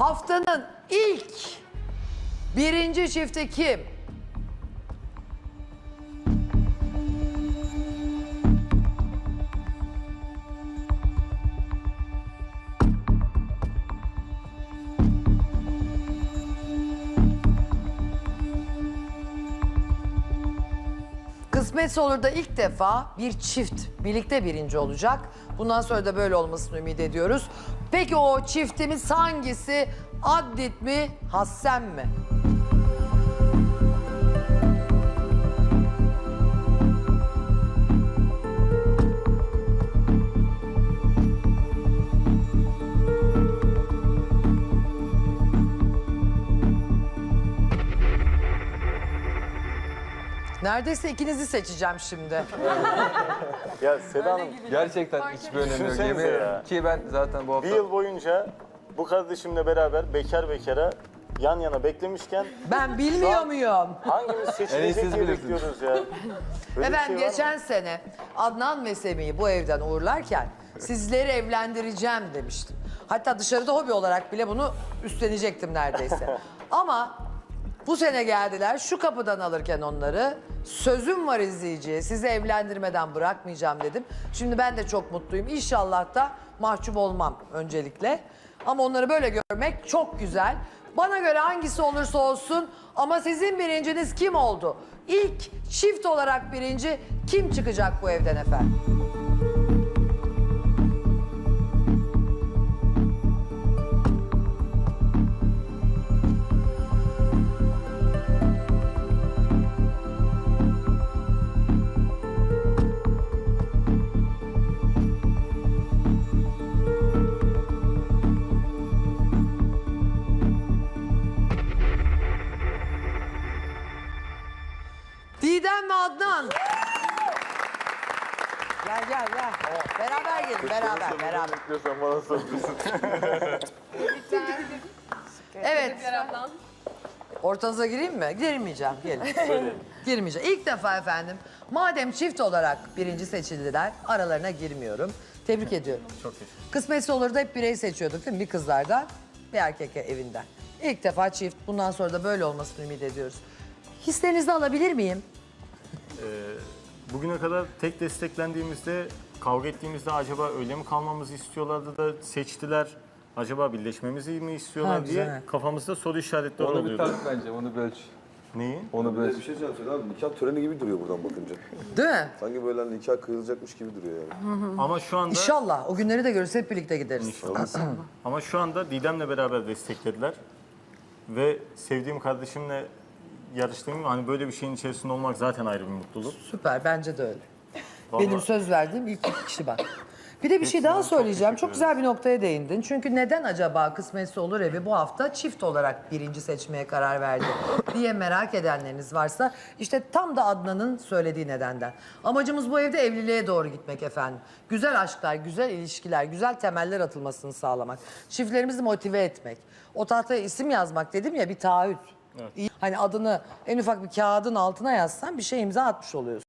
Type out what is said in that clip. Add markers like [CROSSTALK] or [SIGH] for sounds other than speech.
Haftanın ilk birinci çifti kim? Kısmetse olur da ilk defa bir çift birlikte birinci olacak. Bundan sonra da böyle olmasını ümit ediyoruz. Peki o çiftimiz hangisi? Addit mi, Hassem mi? Neredeyse ikinizi seçeceğim şimdi. [LAUGHS] Ya Seda Hanım Gerçekten hiçbir önemi yok. Düşünsenize Yemin ya. ederim ki ben zaten bu bir hafta... yıl boyunca bu kardeşimle beraber bekar bekara yan yana beklemişken Ben bilmiyor muyum? hangimiz En [LAUGHS] iyi seçilecek siz diye bilirsiniz. bekliyoruz ya. Böyle bir Efendim şey var mı? geçen sene Adnan ve Semih'i bu evden uğurlarken sizleri evlendireceğim demiştim. Hatta dışarıda hobi olarak bile bunu üstlenecektim neredeyse. [LAUGHS] Ama bu sene geldiler şu kapıdan alırken onları sözüm var izleyiciye sizi evlendirmeden bırakmayacağım dedim. Şimdi ben de çok mutluyum. İnşallah da mahcup olmam öncelikle. Ama onları böyle görmek çok güzel. Bana göre hangisi olursa olsun ama sizin birinciniz kim oldu? İlk çift olarak birinci kim çıkacak bu evden efendim? Adnan. Gel gel gel. Beraber gelin beraber beraber. Bekliyorsan bana soruyorsun. [LAUGHS] Evet. Ortanıza gireyim mi? Girmeyeceğim. Gelin. Girmeyeceğim. İlk defa efendim. Madem çift olarak birinci seçildiler, aralarına girmiyorum. Tebrik ediyorum. Çok teşekkür Kısmetse olur da hep birey seçiyorduk değil mi? Bir kızlardan, bir erkek evinden. İlk defa çift. Bundan sonra da böyle olmasını ümit ediyoruz. Hislerinizi alabilir miyim? Bugüne kadar tek desteklendiğimizde, kavga ettiğimizde acaba öyle mi kalmamızı istiyorlardı da seçtiler? Acaba birleşmemizi mi istiyorlar Ha, diye güzel. kafamızda soru işaretleri Onu bir oluyordu. tart bence, onu bir ölç. Neyi? Onu bir Bir ölç. şey söyleyeceğim abi nikah töreni gibi duruyor buradan bakınca. Değil mi? Sanki böyle hani nikah kıyılacakmış gibi duruyor yani. [LAUGHS] Ama şu anda İnşallah. O günleri de görürüz. Hep birlikte gideriz. [CLEARS THROAT] ama şu anda Didem'le beraber desteklediler. Ve sevdiğim kardeşimle yarıştığım hani böyle bir şeyin içerisinde olmak zaten ayrı bir mutluluk. Süper. Bence de öyle. Vallahi- Benim söz verdiğim ilk iki kişi bak. Bir de bir şey daha çok söyleyeceğim. teşekkür Çok güzel bir noktaya değindin. Çünkü neden acaba Kısmetse Olur evi bu hafta çift olarak birinci seçmeye karar verdi [LAUGHS] diye merak edenleriniz varsa işte tam da Adnan'ın söylediği nedenden. Amacımız bu evde evliliğe doğru gitmek efendim. Güzel aşklar, güzel ilişkiler, güzel temeller atılmasını sağlamak. Çiftlerimizi motive etmek. O tahtaya isim yazmak dedim ya bir taahhüt. İyi- Hani adını en ufak bir kağıdın altına yazsan bir şey imza atmış oluyorsun.